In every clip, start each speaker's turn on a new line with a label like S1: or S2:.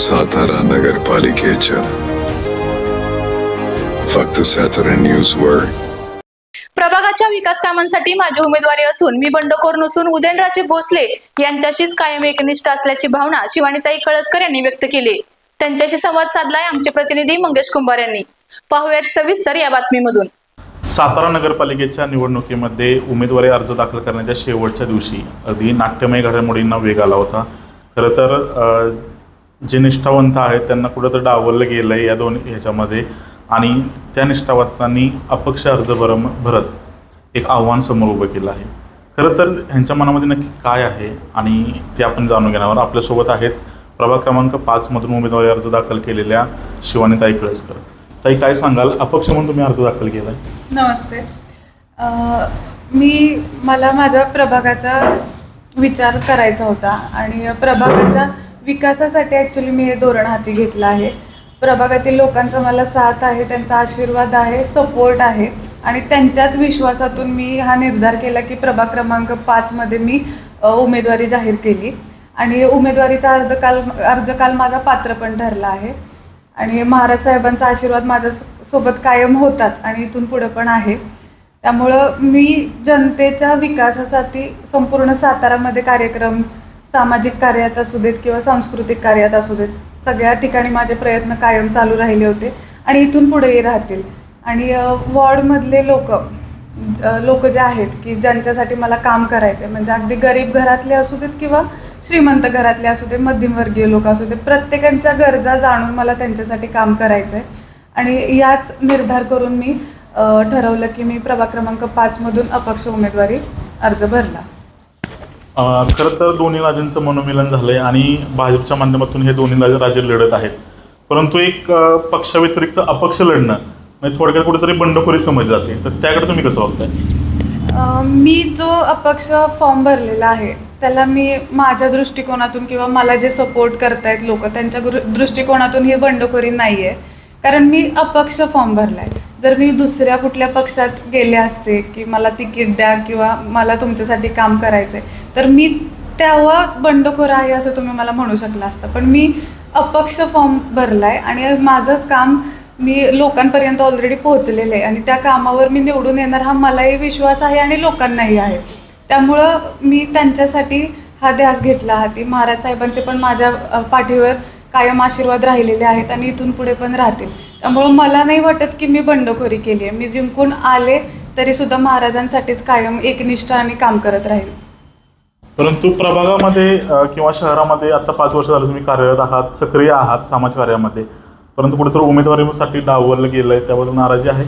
S1: सातारा नगरपालिकेच्या फक्त सातारा न्यूजवर
S2: प्रभागाच्या विकास कामांसाठी माझी उमेदवारी असून मी बंडखोर नसून उदयनराजे भोसले यांच्याशीच कायम एकनिष्ठ असल्याची भावना शिवानीताई कळसकर यांनी व्यक्त केली. त्यांच्याशी संवाद साधलाय आमचे प्रतिनिधी मंगेश कुंभार यांनी. पाहूयात सविस्तर या बातमीमधून.
S3: सातारा नगरपालिकेच्या निवडणुकीमध्ये उमेदवारी अर्ज दाखल करण्याच्या शेवटच्या दिवशी अगदी नाट्यमय घडामोडींना वेग आला होता. खरं तर अ, जे निष्ठावंत आहेत त्यांना कुठंतरी डावललं गेलं आहे या दोन ह्याच्यामध्ये. आणि त्या निष्ठावंतांनी अपक्ष अर्ज भरम भरत एक आव्हान समोर उभं केलं आहे. खरं तर ह्यांच्या मनामध्ये नक्की काय आहे आणि ते आपण जाणून घेणार आपल्यासोबत आहेत प्रभाग क्रमांक पाचमधून उमेदवारी अर्ज दाखल केलेल्या शिवानीताई कळसकर. ताई काय सांगाल? अपक्ष म्हणून तुम्ही अर्ज दाखल केला आहे
S4: नमस्ते मी मला माझ्या प्रभागाचा विचार करायचा होता आणि प्रभागाच्या विकासासाठी ॲक्च्युली मी हे धोरण हाती घेतलं आहे. प्रभागातील लोकांचा मला साथ आहे त्यांचा आशीर्वाद आहे सपोर्ट आहे आणि त्यांच्याच विश्वासातून मी हा निर्धार केला की प्रभाग क्रमांक पाचमध्ये मी उमेदवारी जाहीर केली. आणि उमेदवारीचा अर्ज काल अर्ज काल माझा पात्र पण ठरला आहे. आणि महाराज साहेबांचा आशीर्वाद माझ्या सोबत कायम होताच आणि इथून पुढं पण आहे. त्यामुळं मी जनतेच्या विकासासाठी संपूर्ण सातारामध्ये कार्यक्रम सामाजिक कार्यात असू देत किंवा सांस्कृतिक कार्यात असू देत सगळ्या ठिकाणी माझे प्रयत्न कायम चालू राहिले होते आणि इथून पुढेही राहतील. आणि वॉर्डमधले लोक लोक जे आहेत की ज्यांच्यासाठी मला काम करायचं आहे म्हणजे अगदी गरीब घरातले असू देत किंवा श्रीमंत घरातले असू दे मध्यमवर्गीय लोक असू दे प्रत्येकांच्या गरजा जाणून मला त्यांच्यासाठी काम करायचं आहे आणि याच निर्धार करून मी ठरवलं की मी प्रभाग क्रमांक पाचमधून अपक्ष उमेदवारी अर्ज भरला.
S3: खरं तर दोन्ही राजांचं मनोमिलन झालंय आणि भाजपच्या माध्यमातून हे दोन्ही राजे राजे लढत आहेत. परंतु एक पक्षाव्यतिरिक्त अपक्ष लढणं म्हणजे थोडक्यात कुठेतरी बंडखोरी समजली जाते. तर त्याकडे तुम्ही कसं बघताय?
S4: मी जो अपक्ष फॉर्म भरलेला आहे त्याला मी माझ्या दृष्टिकोनातून किंवा मला जे सपोर्ट करतायत लोक त्यांच्या दृष्टिकोनातून ही बंडखोरी नाही आहे कारण मी अपक्ष फॉर्म भरला आहे जर मी दुसऱ्या कुठल्या पक्षात गेले असते की मला तिकीट द्या किंवा मला तुमच्यासाठी काम करायचं आहे तर मी तेव्हा बंडखोर आहे असं तुम्ही मला म्हणू शकला असतं. पण मी अपक्ष फॉर्म भरला आहे आणि माझं काम मी लोकांपर्यंत ऑलरेडी पोहोचलेलं आहे आणि त्या कामावर मी निवडून येणार हा मलाही विश्वास आहे आणि लोकांनाही आहे. त्यामुळं मी त्यांच्यासाठी हा ध्यास घेतला हाती महाराज साहेबांचे पण माझ्या पाठीवर कायम आशीर्वाद राहिलेले आहेत आणि इथून पुढे पण राहतील. त्यामुळं मला नाही वाटत की मी बंडखोरी केली आहे. मी जिंकून आले तरी सुद्धा महाराजांसाठीच कायम एकनिष्ठ आणि काम करत राहील.
S3: परंतु प्रभागामध्ये अ, किंवा शहरामध्ये आता पाच वर्ष झालं तुम्ही कार्यरत आहात सक्रिय आहात समाज कार्यामध्ये. परंतु कुठेतरी उमेदवारीसाठी डावललं गेलंय त्याबद्दल नाराजी आहे?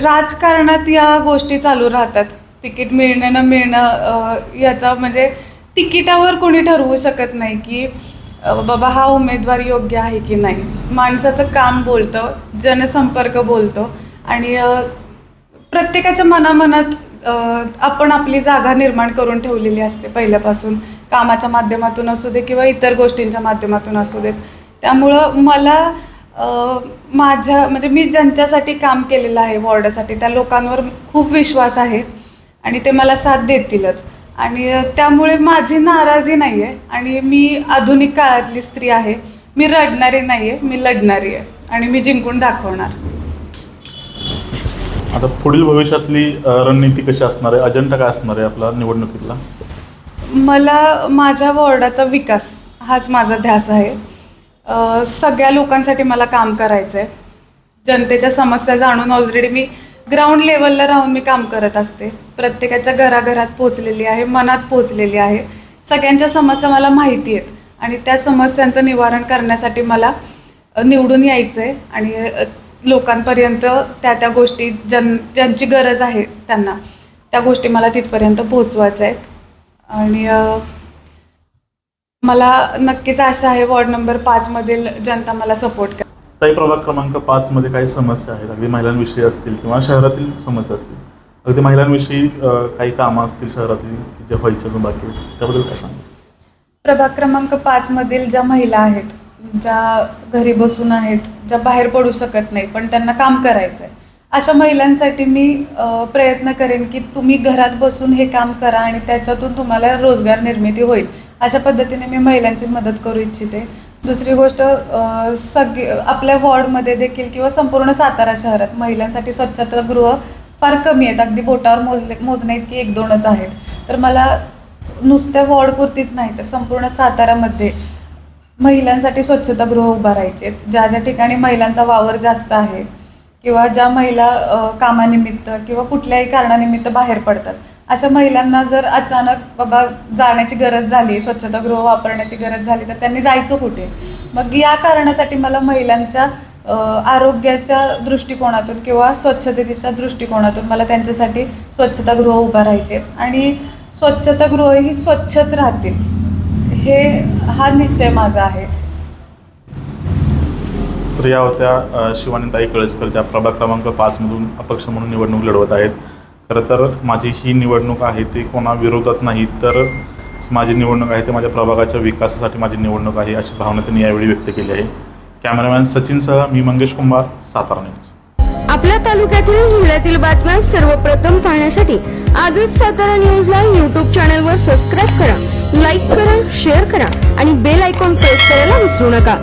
S4: राजकारणात या गोष्टी चालू राहतात. तिकीट मिळणं न मिळणं अ, याचा म्हणजे तिकिटावर कोणी ठरवू शकत नाही की बाबा हा उमेदवार योग्य आहे की नाही? माणसाचं काम बोलतं जनसंपर्क बोलतो आणि प्रत्येकाच्या मनामनात आपण आपली जागा निर्माण करून ठेवलेली असते पहिल्यापासून. कामाच्या माध्यमातून असू दे किंवा इतर गोष्टींच्या माध्यमातून असू देत. त्यामुळं मला माझ्या म्हणजे मी ज्यांच्यासाठी काम केलेलं आहे वॉर्डासाठी त्या लोकांवर खूप विश्वास आहे आणि ते मला साथ देतीलच. आणि त्यामुळे माझी नाराजी नाही आहे आणि मी आधुनिक काळातली स्त्री आहे. मी रडणारी नाही आहे मी लढणारी आहे. आणि मी जिंकून दाखवणार.
S3: आता पुढील भविष्यातली अ, रणनीती कशी असणार आहे? अजेंडा काय असणार आहे आपला निवडणुकीतला?
S4: मला माझ्या वॉर्डाचा विकास हाच माझा ध्यास आहे. अ, सगळ्या लोकांसाठी मला काम करायचं आहे जनतेच्या समस्या जाणून ऑलरेडी मी ग्राउंड लेवलला राहून मी काम करत असते. प्रत्येकाच्या घराघरात पोचलेली आहे मनात पोचलेली आहे. सगळ्यांच्या समस्या मला माहिती आहेत आणि त्या समस्यांचं निवारण करण्यासाठी मला निवडून यायचं आहे आणि लोकांपर्यंत त्या त्या गोष्टी ज्यां ज्यांची गरज आहे त्यांना त्या गोष्टी मला तिथपर्यंत पोहोचवायच्या आहेत. आणि मला नक्कीच आशा आहे वॉर्ड नंबर पाचमधील जनता मला सपोर्ट करा
S3: ताई प्रभाग क्रमांक पाच मध्ये काही समस्या आहेत. अगदी महिलांविषयी असतील किंवा शहरातील समस्या असतील. अगदी महिलांविषयी काही कामं असतील शहरातील जे व्हायचे अजून बाकी त्याबद्दल काय सांगा
S4: प्रभाग क्रमांक पाचमधील ज्या महिला आहेत ज्या घरी बसून आहेत ज्या बाहेर पडू शकत नाही पण त्यांना काम करायचं आहे अशा महिलांसाठी मी प्रयत्न करेन की तुम्ही घरात बसून हे काम करा आणि त्याच्यातून तुम्हाला रोजगार निर्मिती होईल. अशा पद्धतीने मी महिलांची मदत करू इच्छिते. दुसरी गोष्ट सगळे आपल्या वॉर्डमध्ये देखील किंवा संपूर्ण सातारा शहरात महिलांसाठी स्वच्छतागृह फार कमी आहेत. अगदी बोटावर मोजले मोजण्या इतकी एक दोनच आहेत. तर मला नुसत्या वॉर्डपुरतीच नाही तर संपूर्ण सातारामध्ये महिलांसाठी स्वच्छतागृह उभारायचे आहेत. ज्या ज्या ठिकाणी महिलांचा वावर जास्त आहे किंवा ज्या महिला कामानिमित्त किंवा कुठल्याही कारणानिमित्त बाहेर पडतात अशा महिलांना जर अचानक बाबा जाण्याची गरज झाली स्वच्छतागृह वापरण्याची गरज झाली तर त्यांनी जायचं कुठे? मग या कारणासाठी मला महिलांच्या आरोग्याच्या दृष्टिकोनातून किंवा स्वच्छतेच्या दृष्टिकोनातून मला त्यांच्यासाठी स्वच्छतागृह उभारायचे आहेत. आणि स्वच्छतागृह ही स्वच्छच राहतील हे हा निश्चय माझा आहे.
S3: तर या होत्या शिवानीताई कळसकर ज्या प्रभाग क्रमांक पाचमधून अपक्ष म्हणून निवडणूक लढवत आहेत. खरं तर माझी ही निवडणूक आहे ती कोणा विरोधात नाही तर माझी निवडणूक आहे ते माझ्या प्रभागाच्या विकासासाठी माझी निवडणूक आहे अशी भावना त्यांनी यावेळी व्यक्त केली आहे. कॅमेरामॅन सचिनसह मी मंगेश कुंभार सातारा न्यूज.
S5: आपल्या तालुक्यातील जिल्ह्यातील बातम्या सर्वप्रथम पाहण्यासाठी आजच सातारा न्यूजला यूट्यूब चॅनलवर सबस्क्राईब करा लाईक करा शेअर करा आणि बेल आयकॉन प्रेस करायला विसरू नका.